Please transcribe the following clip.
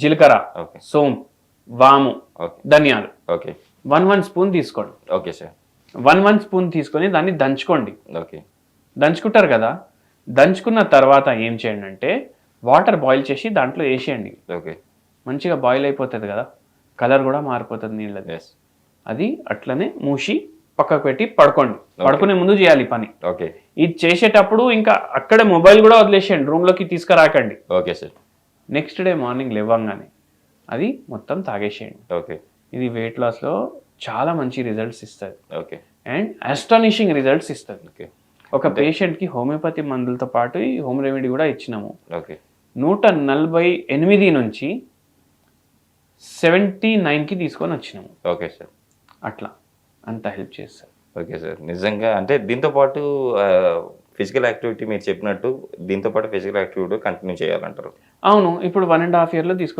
జీలకర్ర ఓకే. సోంపు వాము ఓకే. ధనియాలు. ఓకే. వన్ వన్ స్పూన్ తీసుకోండి. Okay sir. One one spoon తీసుకొని దాన్ని దంచుకోండి. ఓకే. దంచుకుంటారు కదా? దంచుకున్న తర్వాత ఏం చేయండి అంటే వాటర్ బాయిల్ చేసి దాంట్లో వేసేయండి. ఓకే. మంచిగా బాయిల్ అయిపోతుంది కదా? కలర్ కూడా మారిపోతుంది నీళ్ళది. అది అట్లనే మూసి పక్కకు పెట్టి పడుకోండి. పడుకునే ముందు చేయాలి పని. ఓకే. ఇది చేసేటప్పుడు ఇంకా అక్కడే మొబైల్ కూడా వదిలేసేయండి. రూమ్లోకి తీసుకురాకండి. Okay sir. Next day morning లేవంగానే అది మొత్తం తాగేసేయండి. ఓకే ఇది వెయిట్ లాస్లో చాలా మంచి రిజల్ట్స్ ఇస్తుంది. ఓకే అండ్ అస్టానిషింగ్ రిజల్ట్స్ ఇస్తుంది. ఓకే ఒక పేషెంట్కి హోమియోపతి మందులతో పాటు ఈ హోమ్ రెమెడీ కూడా ఇచ్చినాము. ఓకే నూట నలభై ఎనిమిది నుంచి సెవెంటీ నైన్కి తీసుకొని వచ్చినాము. ఓకే సార్ అట్లా అంత హెల్ప్ చేస్తారు. ఓకే సార్ నిజంగా అంటే దీంతో పాటు ఫిజికల్ యాక్టివిటీ మీరు చెప్పినట్టు దీంతో పాటు ఫిజికల్ యాక్టివిటీ కంటిన్యూ చేయాలంటారు. అవును ఇప్పుడు వన్ అండ్ హాఫ్ ఇయర్లో తీసుకొని